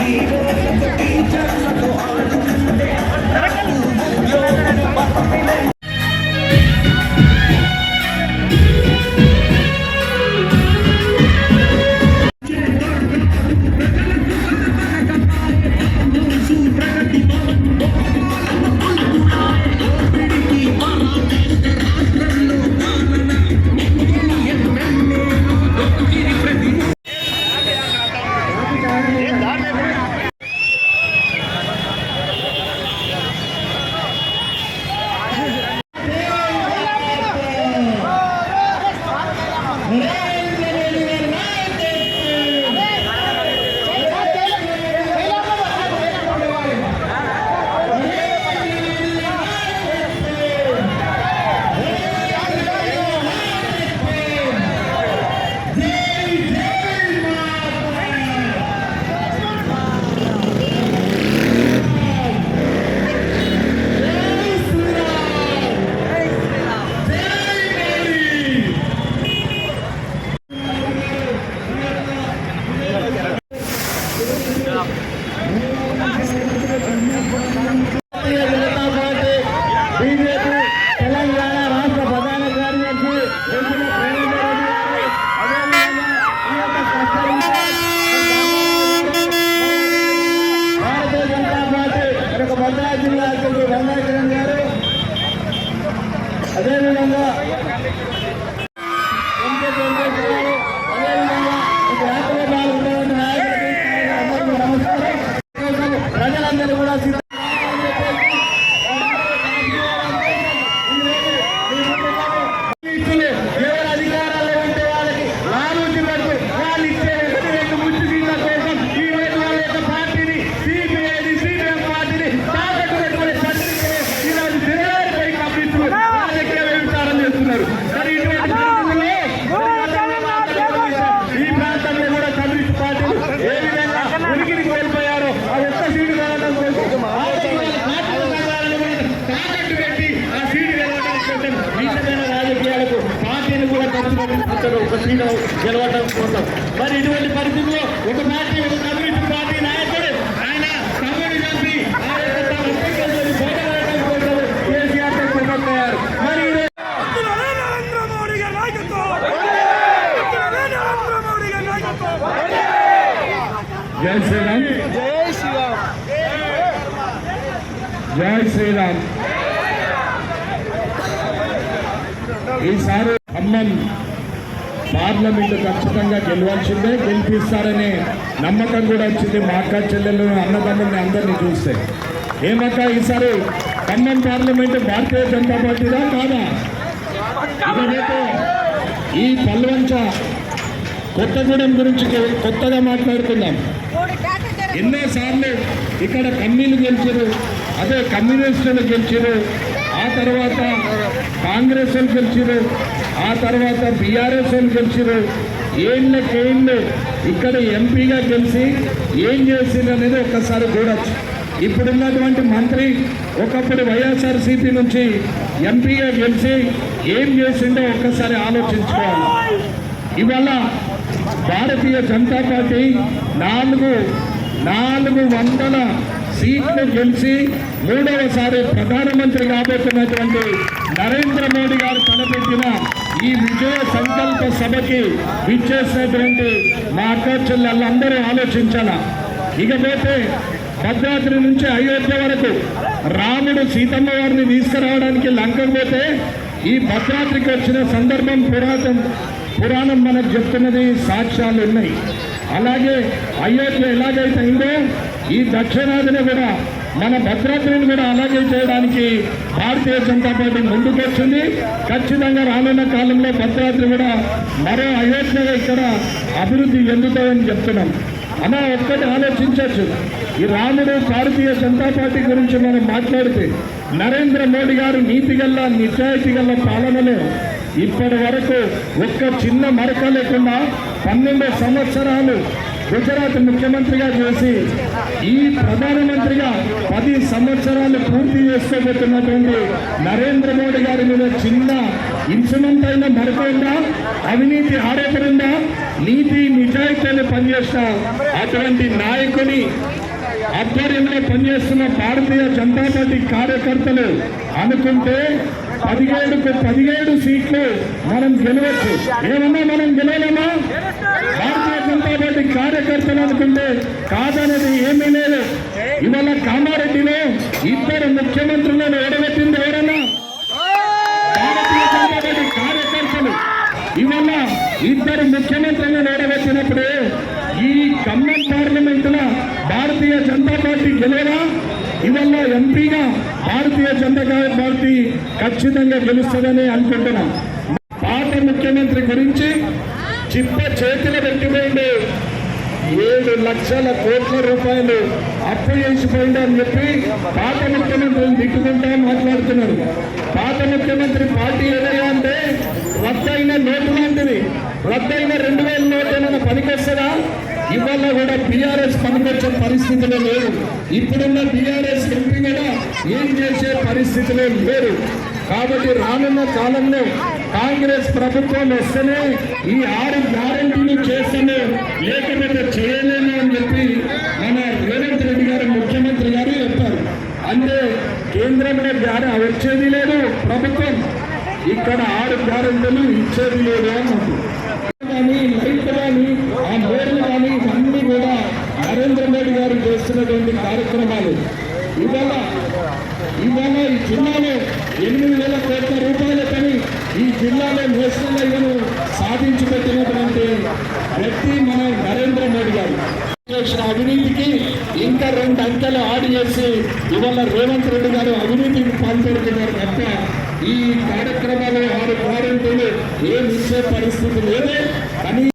భారతీయ యొక్క జిల్లా అధ్యక్షుడు రంగాకిరణ్ గారు. అదేవిధంగా ఒక గెలవడం కోసం. మరి ఇటువంటి పరిస్థితుల్లో ఒక పార్టీ ఒక కమ్యూనిస్ట్ పార్టీ నాయకుడు ఆయన తమ్ముడు ఈ జై శ్రీరామ్ జై శ్రీరామ్. జై శ్రీరామ్. ఈసారి ఖమ్మం పార్లమెంటు ఖచ్చితంగా గెలవాల్సిందే గెలిపిస్తారనే నమ్మకం కూడా వచ్చింది. మా అక్క చెల్లెలు అన్నదమ్ముల్ని అందరినీ చూస్తే. ఏమక్క ఈసారి ఖమ్మం పార్లమెంటు భారతీయ జనతా పార్టీదా కాదా? ఇకపోతే ఈ పల్వంచ కొత్తగూడెం గురించి కొత్తగా మాట్లాడుకుందాం. ఎన్నోసార్లు ఇక్కడ కమ్మీలు గెలిచారు అదే కమ్యూనిస్టులు గెలిచారు ఆ తర్వాత కాంగ్రెస్ గెలిచారు ఆ తర్వాత బీఆర్ఎస్ వాళ్ళు గెలిచారు ఏళ్ళకేళ్ళు ఇక్కడ ఎంపీగా గెలిచి ఏం చేసింది అనేది ఒక్కసారి చూడొచ్చు. ఇప్పుడున్నటువంటి మంత్రి ఒకప్పుడు వైఎస్ఆర్సీపీ నుంచి ఎంపీగా గెలిచి ఏం చేసిండో ఒక్కసారి ఆలోచించుకోవాలి. ఇవాళ భారతీయ జనతా పార్టీ నాలుగు నాలుగు వందల సీట్లు గెలిచి మూడవసారి ప్రధానమంత్రి కాబోతున్నటువంటి నరేంద్ర మోడీ గారు తలపెట్టిన ఈ విజయ సంకల్ప సభకి విచ్చేసినటువంటి మా అక్క చెల్లెళ్ళందరూ ఆలోచించాల? ఇకపోతే భద్రాద్రి నుంచి అయోధ్య వరకు రాముడు సీతమ్మ వారిని తీసుకురావడానికి లంకం పోతే ఈ భద్రాద్రికి వచ్చిన సందర్భం పురాతన పురాణం మనకు చెప్తున్నది సాక్ష్యాలు ఉన్నాయి. అలాగే అయోధ్య ఎలాగైతే అయిందో ఈ దక్షిణాదిని కూడా మన భద్రాద్రిని కూడా అలాగే చేయడానికి భారతీయ జనతా పార్టీ ముందుకొచ్చింది. ఖచ్చితంగా రానున్న కాలంలో భద్రాద్రి కూడా మరో అయోధ్యగా ఇక్కడ అభివృద్ధి చెందుతాయని చెప్తున్నాం. అలా ఒక్కటి ఆలోచించవచ్చు. ఈ రాముడు భారతీయ జనతా పార్టీ గురించి మనం మాట్లాడితే నరేంద్ర మోడీ గారు నీతి గల్ల నిజాయితీ గల్ల పాలనలో ఇప్పటి వరకు ఒక్క చిన్న మరక లేకుండా పన్నెండు సంవత్సరాలు గుజరాత్ ముఖ్యమంత్రిగా చేసి ఈ ప్రధానమంత్రిగా పది సంవత్సరాలు పూర్తి చేసుకోబోతున్నటువంటి నరేంద్ర మోడీ గారి మీద చిన్న ఇన్సిడెంట్ అయినా మరపోయిందా? అవినీతి ఆరోపణ ఉందా నీతి నిజాయితీని పనిచేస్తా అటువంటి నాయకుని ఆధ్వర్యంలో పనిచేస్తున్న భారతీయ జనతా పార్టీ కార్యకర్తలు అనుకుంటే పదిహేడుకు పదిహేడు సీట్లు మనం గెలవచ్చు. ఏమన్నా మనం గెలవలేమా? కార్యకర్తలు అనుకుంటే కాదనేది ఏమీ లేదు. ఇవాళ కామారెడ్డిలో ఇద్దరు ముఖ్యమంత్రులను ఓడగొట్టింది ఎవరన్నా? భారతీయ జనతా పార్టీ కార్యకర్తలు. ఇవాళ ఇద్దరు ముఖ్యమంత్రులను ఓడగొట్టినప్పుడు ఈ ఖమ్మం పార్లమెంట్లో భారతీయ జనతా పార్టీ గెలవరా ఇవాళ ఎంపీగా భారతీయ జనతా పార్టీ ఖచ్చితంగా గెలుస్తుందని అనుకుంటున్నాం. పార్టీ ముఖ్యమంత్రి గురించి చిప్ప చేతిలో పెట్టిపోయింది ఏడు లక్షల కోట్ల రూపాయలు అప్పు చేసిపోయింది అని చెప్పి పాత ముఖ్యమంత్రులు తిట్టుకుంటా మాట్లాడుతున్నారు. పాత ముఖ్యమంత్రి పార్టీ ఏదైనా అంటే రద్దయిన నోటు లాంటిది. రద్దయిన రెండు వేల నోటు ఏమైనా పనికొస్తుందా? ఇవాళ కూడా బీఆర్ఎస్ పనికొచ్చే పరిస్థితిలో లేదు ఇప్పుడున్న బీఆర్ఎస్ ఎంపీ కూడా ఏం చేసే పరిస్థితిలో లేరు. కాబట్టి రానున్న కాలంలో కాంగ్రెస్ ప్రభుత్వం వస్తేనే ఈ ఆరు గ్యారంటీలు చేస్తేనే లేకపోతే చేయలేము అని చెప్పి మన రేవంత్ రెడ్డి గారు ముఖ్యమంత్రి గారు చెప్పారు. అంటే కేంద్రంలో గ్యార వచ్చేది లేదు ప్రభుత్వం. ఇక్కడ ఆరు గ్యారంటీలు ఇచ్చేది లేదు అన్నట్టు కానీ లైట్ కానీ ఆ బోర్లు కానీ ఇవన్నీ కూడా నరేంద్ర మోడీ గారు చేస్తున్నటువంటి కార్యక్రమాలు. ఇవాళ ఇవాళ ఈ జిల్లాలో ఎనిమిది వేల కోట్ల రూపాయలకని ఈ జిల్లాలో నేషనల్ హైవేను సాధించి పెట్టినటువంటి వ్యక్తి మన నరేంద్ర మోడీ గారు. అవినీతికి ఇంకా రెండు అంకెలు ఆడి చేసి ఇవాళ రేవంత్ రెడ్డి గారు అవినీతికి పాల్పడుతున్నారు తప్ప ఈ కార్యక్రమాలు ఆరు గ్యారెంటీలు ఏం ఇచ్చే పరిస్థితి లేదే. కానీ